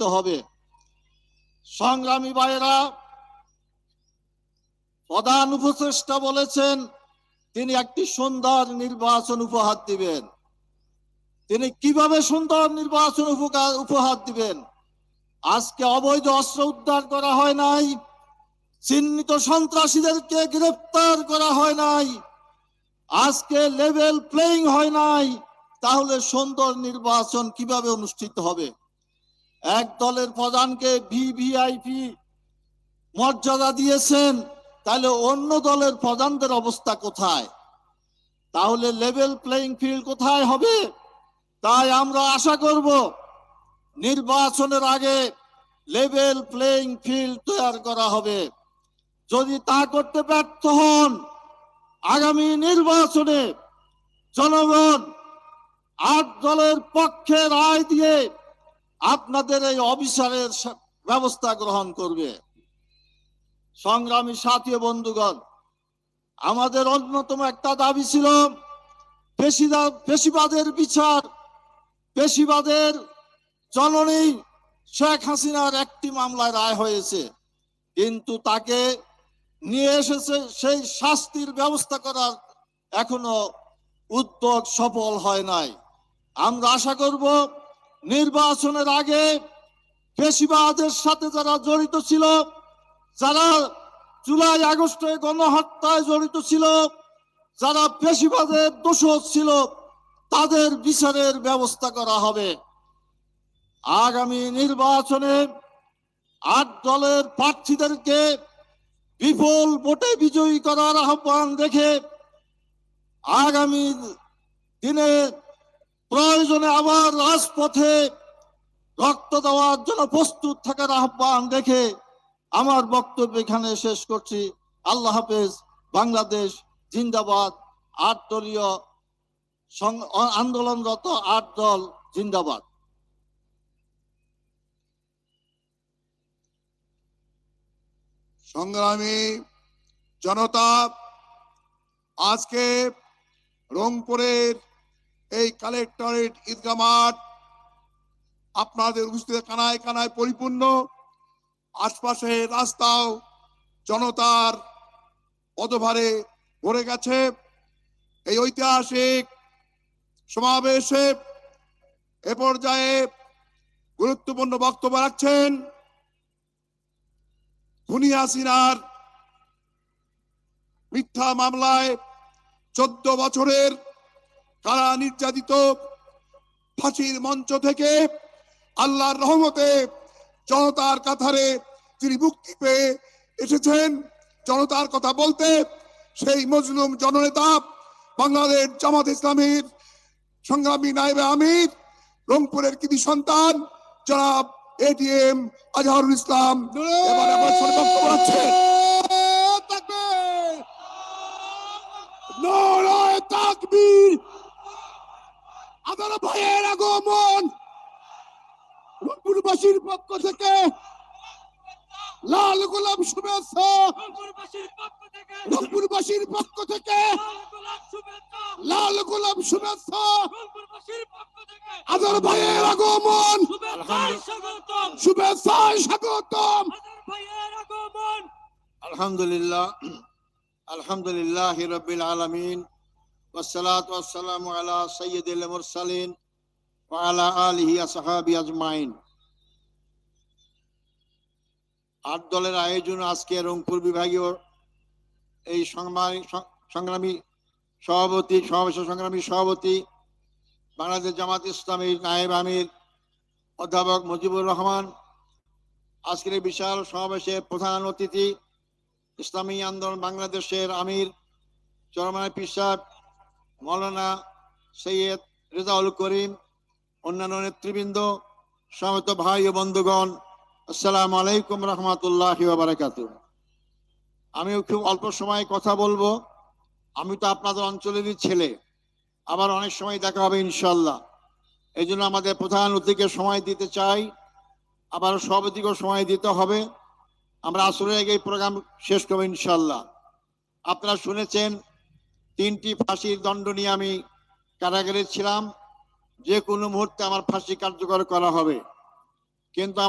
অনুষ্ঠিত হবে। সংগ্রামী ভাইয়েরা, প্রধান উপদেষ্টা বলেছেন, তিনি একটি সুন্দর নির্বাচন উপহার দিবেন। তিনি কীভাবে সুন্দর নির্বাচন উপহার দিবেন? আজকে অবৈধ অস্ত্র উদ্ধার করা হয় নাই। চিহ্নিত সন্ত্রাসীদেরকে গ্রেফতার করা হয় নাই। আজকে লেভেল প্লেইং হয় নাই। তাহলে সুন্দর নির্বাচন কীভাবে অনুষ্ঠিত হবে? এক দলের প্রধানকে ভিভিআইপি মর্যাদা দিয়েছেন, তাহলে অন্য দলের প্রধানদের অবস্থা কোথায়? তাহলে লেভেল প্লেইং ফিল্ড কোথায় হবে? তাই আমরা আশা করব নির্বাচনের আগে লেভেল প্লেইং ফিল্ড তৈরি করা হবে। যদি তা করতে ব্যর্থ হন, আগামী নির্বাচনে জনগণ আট দলের পক্ষে রায় দিয়ে আপনাদের এই অবিচারের ব্যবস্থা গ্রহণ করবে। সংগ্রামী সাথী বন্ধুগণ, আমাদের অন্যতম একটা দাবি ছিল পেশিবাদের বিচার। পেশিবাদের জননী শেখ হাসিনার একটি মামলায় রায় হয়েছে। কিন্তু তাকে নিয়ে এসেছে সেই শাস্তির ব্যবস্থা করার এখনও উদ্যোগ সফল হয় নাই। আমরা আশা করব নির্বাচনের আগে পেশিবাদের সাথে যারা জড়িত ছিল, যারা জুলাই, আগস্টে গণহত্যায় জড়িত ছিল, যারা পেশিবাদের দোষক ছিল, তাদের বিচারের ব্যবস্থা করা হবে। আগামী নির্বাচনে আট দলের প্রার্থীদেরকে বিপুল ভোটে বিজয়ী করার আহ্বান রেখে আগামী দিনে প্রয়োজনে আবার রাজপথে রক্ত দেওয়ার জন্য প্রস্তুত থাকার আহ্বান রেখে আমার বক্তব্য এখানে শেষ করছি। আল্লাহ হাফেজ, বাংলাদেশ জিন্দাবাদ, আট দলীয় আন্দোলনরত আট দল জিন্দাবাদ। সংগ্রামী জনতা, আজকে রংপুরের এই কালেক্টরেট ঈদগা মাঠ আপনাদের উপস্থিতি কানায় কানায় পরিপূর্ণ। আশপাশে রাস্তাও জনতার পদভারে ভরে গেছে। এই ঐতিহাসিক সমাবেশে এ পর্যায়ে গুরুত্বপূর্ণ বক্তব্য রাখছেন খুনি হাসিনার মিথ্যা মামলায় চোদ্দ বছরের কারা নির্যাতিত ফাঁসির মঞ্চ থেকে আল্লাহর রহমতে জনতার কাথারে তিনি মুক্তি পেয়ে এসেছেন, জনতার কথা বলতে সেই মজলুম জননেতা বাংলাদেশ জামাত ইসলামীর সংগ্রামী নায়েবে আমির, রংপুরের কৃতি সন্তান জনাব এটিএম আজহারুল ইসলাম। এবার তাকবীর! আমার ভাইয়ের আগমন রংপুরবাসীর পক্ষ থেকে লাল গোলাপ শুভেচ্ছা। রংপুরবাসীর পক্ষ থেকে লাল গোলাপ শুভেচ্ছা। আদার ভাইয়ের আগমন শুভেচ্ছায় স্বাগতম। আলহামদুলিল্লাহ আলহামদুলিল্লাহ রবিল আলমিন। والصلاة والسلام على سيد المرسلين وعلى آله وصحابه أجمعين আট দলের আয়োজন আজকে রংপুর বিভাগীয় এই সংগ্রামী সংগ্রামী সভাপতি সমাবেশ সংগ্রামী সভাপতি বাংলাদেশ জামাত ইসলামীর নায়েব আমির অধ্যাপক মুজিবুর রহমান আজকের এই বিশাল সমাবেশে প্রধান অতিথি ইসলামী আন্দোলন বাংলাদেশের আমির চরমায় পিসাব মৌলানা সৈয়দ রেজাউল করিম, অন্যান্য নেতৃবৃন্দ সমত ভাই ও বন্ধুগণ। আসসালামু আলাইকুম রহমতুল্লাহ বারাকাত আমিও খুব অল্প সময় কথা বলব। আমি তো আপনাদের অঞ্চলেরই ছেলে। আবার অনেক সময় দেখা হবে ইনশাল্লাহ এই জন্য আমাদের প্রধান অতিথিকে সময় দিতে চাই। আবার সভাপতিকেও সময় দিতে হবে। আমরা আসলে এই প্রোগ্রাম শেষ করব ইনশাল্লাহ আপনারা শুনেছেন তিনটি ফাঁসির দণ্ড নিয়ে আমি কারাগারে ছিলাম। যে কোনো মুহূর্তে আমার ফাঁসি কার্যকর করা হবে। কিন্তু